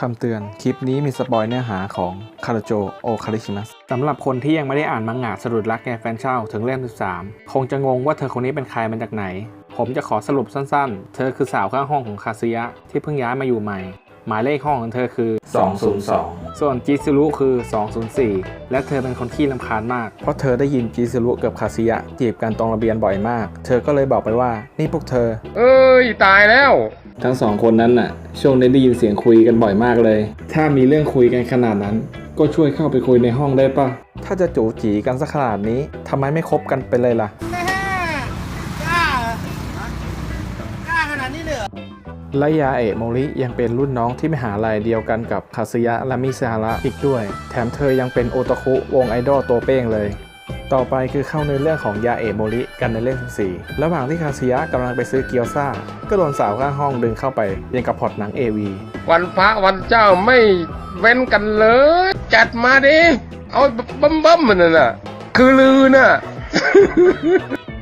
คำเตือน คลิปนี้มีสปอยเนื้อหาของคาราโจโอคาริชิมัสสำหรับคนที่ยังไม่ได้อ่านมังงะสรุปรักแกแฟนเช่าถึงเล่ม 13 คงจะงงว่าเธอคนนี้เป็นใครมาจากไหน ผมจะขอสรุปสั้นๆ เธอคือสาวข้างห้องของคาซึยะ ที่เพิ่งย้ายมาอยู่ใหม่ หมายเลขห้องของเธอคือ 202 ส่วนจิซึรุคือ 204 และเธอเป็นคนขี้ลำคาญมาก เพราะเธอได้ยินจิซึรุกับคาซึยะจีบกันตรงระเบียงบ่อยมาก เธอก็เลยบอกไปว่า นี่พวกเธอ เอ้ยตายแล้ว ทั้งสองคนนั้นน่ะ ช่วงนี้ได้ยินเสียงคุยกันบ่อยมากเลย ถ้ามีเรื่องคุยกันขนาดนั้น ก็ช่วยเข้าไปคุยในห้องได้ปะถ้าจะจูจีกันสักขนาดนี้ทำไมไม่คบกันไปเลยล่ะ แม่กล้าเหรอกล้าขนาดนี้เลยเหรอและยาเอะโมริยังเป็นรุ่นน้องที่มหาลัยเดียวกันกับคาซึยะและมิซาระอีกด้วย แถมเธอยังเป็นโอตาคุวงไอดอลตัวเป้งเลย ต่อไปคือเข้าในเรื่องของยาเอะโมริกันในเรื่อง14ระหว่างที่คาซิยะกำลังไปซื้อเกียวซ่า ก็โดนสาวข้างห้องดึงเข้าไปยังกับพอดหนัง AV วันพระวันเจ้าไม่เว้นกันเลย จัดมาดิ เอาบัมบัมมันน่ะ คือลือน่ะ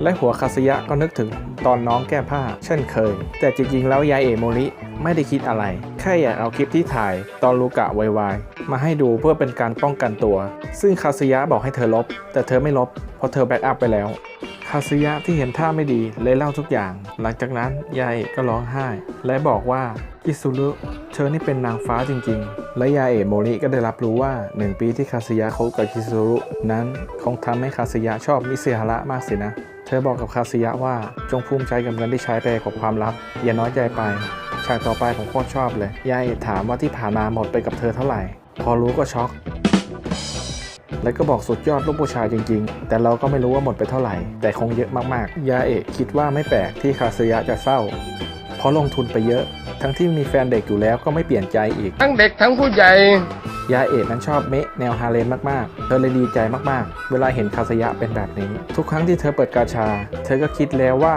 และหัวคาสยะก็นึกถึงตอนน้องแก้ผ้า เช่นเคย แต่จริงๆ แล้วยายเอโมริไม่ได้คิดอะไร แค่อยากเอาคลิปที่ถ่ายตอนลูกะวายๆมาให้ดูเพื่อเป็นการป้องกันตัว ซึ่งคาสยะบอกให้เธอลบ แต่เธอไม่ลบ เพราะเธอแบ็กอัพไปแล้วคาสยะที่เห็นท่าไม่ดีเลยเล่าทุกอย่าง หลังจากนั้นยายเอะก็ร้องไห้ และบอกว่าอิซุรุเธอนี่เป็นนางฟ้าจริงๆ และยาเอะโมริก็ได้รับรู้ว่าหนึ่งปีที่คาสยะคบกับอิซุรุนั้นคงทำให้คาสยะชอบมิเซฮาระมากสินะ เธอบอกกับคาซิยะว่าจงภูมิใจกับเงินที่ใช้ไปกับความลับอย่าน้อยใจไป ฉากต่อไปผมโคตรชอบเลยยายถามว่าที่ผ่านมาหมดไปกับเธอเท่าไหร่ พอรู้ก็ช็อก แล้วก็บอกสุดยอดลูกผู้ชายจริง ๆ แต่เราก็ไม่รู้ว่าหมดไปเท่าไหร่ แต่คงเยอะมากๆ ยาเอะคิดว่าไม่แปลกที่คาซิยะจะเศร้า เพราะลงทุนไปเยอะ ทั้งที่มีแฟนเด็กอยู่แล้วก็ไม่เปลี่ยนใจอีก ทั้งเด็กทั้งผู้ใหญ่ ยาเอะนั้นชอบเมะแนวฮาเลมมากๆ เธอเลยดีใจมากๆ เวลาเห็นคาสยะเป็นแบบนี้ ทุกครั้งที่เธอเปิดกาชา เธอก็คิดแล้วว่า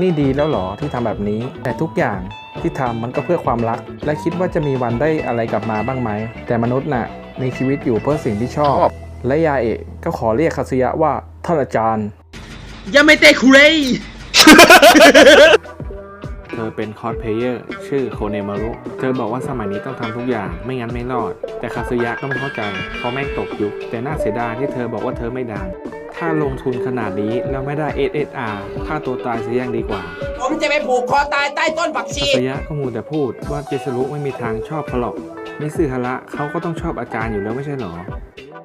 นี่ดีแล้วหรอที่ทำแบบนี้ แต่ทุกอย่างที่ทำมันก็เพื่อความรัก และคิดว่าจะมีวันได้อะไรกลับมาบ้างไหม แต่มนุษย์น่ะมีชีวิตอยู่เพื่อสิ่งที่ชอบอบและยาเอะก็ขอเรียกคาสยะว่าท่านอาจารย์ยังไม่เตะคุเรย เธอเป็นคอสเพลเยอร์ชื่อโคเนมารุเธอบอกว่าสมัยนี้ต้องทำทุกอย่างไม่งั้นไม่รอด แต่คาซึยะก็ไม่เข้าใจเพราะแม่งตกยุค แต่น่าเสียดายที่เธอบอกว่าเธอไม่ดัง ถ้าลงทุนขนาดนี้แล้วไม่ได้ SSR ค่าตัวตายเสียยังดีกว่า ผมจะไปผูกคอตายใต้ต้นผักชีคาซึยะก็มูแต่พูดว่าเจสรุไม่มีทางชอบเขาหรอกมิซึฮาระเขาก็ต้องชอบอาจารย์อยู่แล้วไม่ใช่หรอ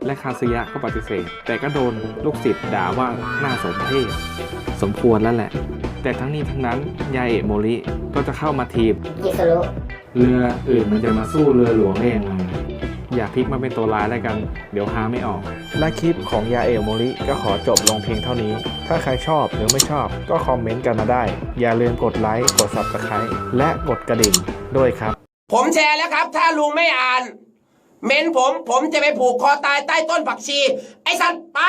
และคาซึยะก็ปฏิเสธ แต่ก็โดนลูกศิษย์ด่าว่าน่าสมเพชสมควรแล้วแหละ แต่ทั้งนี้ทั้งนั้นยายเอะโมริก็จะเข้ามาทีมกิสรุเรืออื่นมันจะมาสู้เรือหลวงได้ยังไงอย่าพลิกมาเป็นตัวร้ายแล้วกัน เดี๋ยวหาไม่ออก และคลิปของยาเอลโมริก็ขอจบลงเพียงเท่านี้ ถ้าใครชอบหรือไม่ชอบก็คอมเมนต์กันมาได้ อย่าลืมกดไลค์ กด Subscribe และกดกระดิ่งด้วยครับ ผมแชร์แล้วครับ ถ้าลุงไม่อ่าน เม้นผม ผมจะไปผูกคอตายใต้ต้นผักชี ไอ้สัตว์ไป